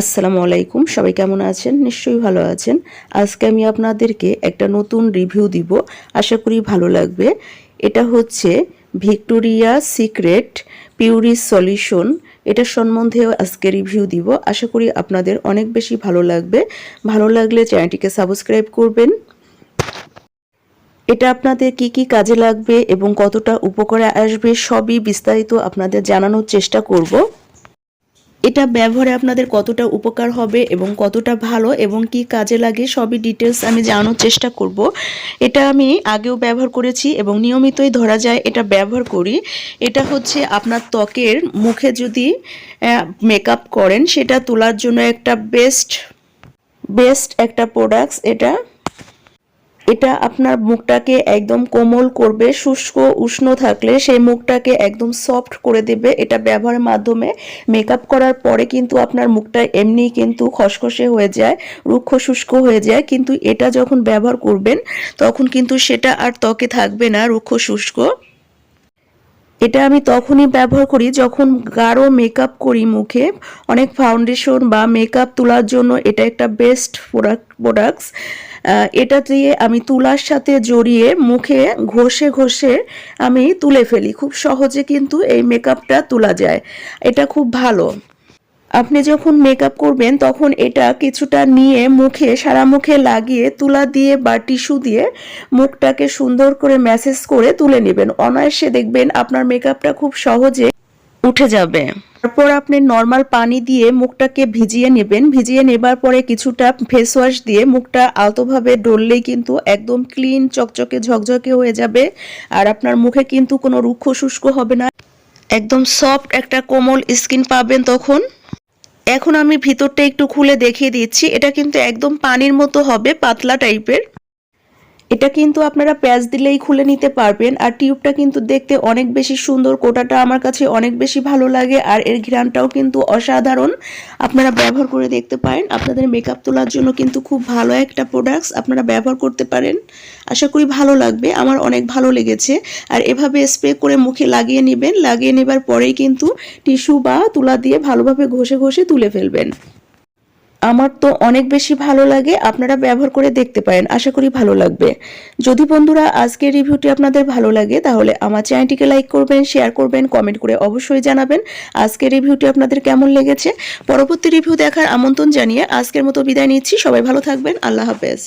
আসসালামু আলাইকুম, সবাই কেমন আছেন? নিশ্চয়ই ভালো আছেন। আজকে আমি আপনাদেরকে একটা নতুন রিভিউ দিব, আশা করি ভালো লাগবে। এটা হচ্ছে ভিক্টোরিয়া সিক্রেট পিউরি সলিউশন। এটা সম্বন্ধেও আজকে রিভিউ দিব। আশা করি আপনাদের অনেক বেশি ভালো লাগবে। ভালো লাগলে চ্যানেলটিকে সাবস্ক্রাইব করবেন। এটা আপনাদের কি কি কাজে লাগবে এবং কতটা উপকারে আসবে, সবই বিস্তারিত আপনাদের জানানোর চেষ্টা করব। এটা ব্যবহারে আপনাদের কতটা উপকার হবে এবং কতটা ভালো এবং কি কাজে লাগে সবই ডিটেলস আমি জানানোর চেষ্টা করব। এটা আমি আগেও ব্যবহার করেছি এবং নিয়মিতই ধরা যায় এটা ব্যবহার করি। এটা হচ্ছে আপনার ত্বকের মুখে যদি মেকআপ করেন সেটা তোলার জন্য একটা বেস্ট বেস্ট একটা প্রোডাক্টস এটা এটা আপনার মুখটাকে একদম কোমল করবে, শুষ্ক, উষ্ণ থাকলে সেই মুখটাকে একদম সফট করে দেবে। এটা ব্যবহারের মাধ্যমে মেকআপ করার পরে কিন্তু আপনার মুখটা এমনি কিন্তু খসখসে হয়ে যায়, রুক্ষ শুষ্ক হয়ে যায়। কিন্তু এটা যখন ব্যবহার করবেন, তখন কিন্তু সেটা আর ত্বকে থাকবে না রুক্ষ শুষ্ক। এটা আমি তখনই ব্যবহার করি যখন গাঢ় মেকআপ করি মুখে, অনেক ফাউন্ডেশন বা মেকআপ তোলার জন্য এটা একটা বেস্ট প্রোডাক্ট প্রোডাক্টস এটা দিয়ে আমি তুলার সাথে জড়িয়ে মুখে ঘষে ঘষে আমি তুলে ফেলি। খুব সহজে কিন্তু এই মেকআপটা তোলা যায়। এটা খুব ভালো। আপনি যখন মেকআপ করবেন, তখন এটা কিছুটা নিয়ে মুখে, সারা মুখে লাগিয়ে, তুলা দিয়ে বা টিস্যু দিয়ে মুখটাকে সুন্দর করে ম্যাসেজ করে তুলে নেবেন। অনায়াসে দেখবেন আপনার মেকআপটা খুব সহজে উঠে যাবে। তারপর আপনি নর্মাল পানি দিয়ে মুখটাকে ভিজিয়ে নেবেন। ভিজিয়ে নেবার পরে কিছুটা ফেস ওয়াশ দিয়ে মুখটা আলতোভাবে ডললেই কিন্তু একদম ক্লিন চকচকে, ঝকঝকে হয়ে যাবে। আর আপনার মুখে কিন্তু কোনো রুক্ষ শুষ্ক হবে না। একদম সফট একটা কোমল স্কিন পাবেন তখন। এখন আমি ভিতরটা একটু খুলে দেখিয়ে দিচ্ছি। এটা কিন্তু একদম পানির মতো হবে, পাতলা টাইপের এটা কিন্তু আপনারা প্যাচ দিলেই খুলে নিতে পারবেন। আর টিউবটা কিন্তু দেখতে অনেক বেশি সুন্দর, কোটাটা আমার কাছে অনেক বেশি ভালো লাগে আর এর ঘ্রাণটাও কিন্তু অসাধারণ। আপনারা ব্যবহার করে দেখতে পারেন। আপনাদের মেকআপ তোলার জন্য কিন্তু খুব ভালো একটা প্রোডাক্টস আপনারা ব্যবহার করতে পারেন। আশা করি ভালো লাগবে, আমার অনেক ভালো লেগেছে। আর এভাবে স্প্রে করে মুখে লাগিয়ে নেবেন, লাগিয়ে নেবার পরেই কিন্তু টিস্যু বা তুলা দিয়ে ভালোভাবে ঘষে ঘষে তুলে ফেলবেন। আমার তো অনেক বেশি ভালো লাগে, আপনারা ব্যবহার করে দেখতে পারেন, আশা করি ভালো লাগবে। যদি বন্ধুরা আজকের রিভিউটি আপনাদের ভালো লাগে, তাহলে আমার চ্যানেলটিকে লাইক করবেন, শেয়ার করবেন, কমেন্ট করে অবশ্যই জানাবেন আজকের রিভিউটি আপনাদের কেমন লেগেছে। পরবর্তী রিভিউ দেখার আমন্ত্রণ জানিয়ে আজকের মতো বিদায় নিচ্ছি, সবাই ভালো থাকবেন, আল্লাহ হাফেজ।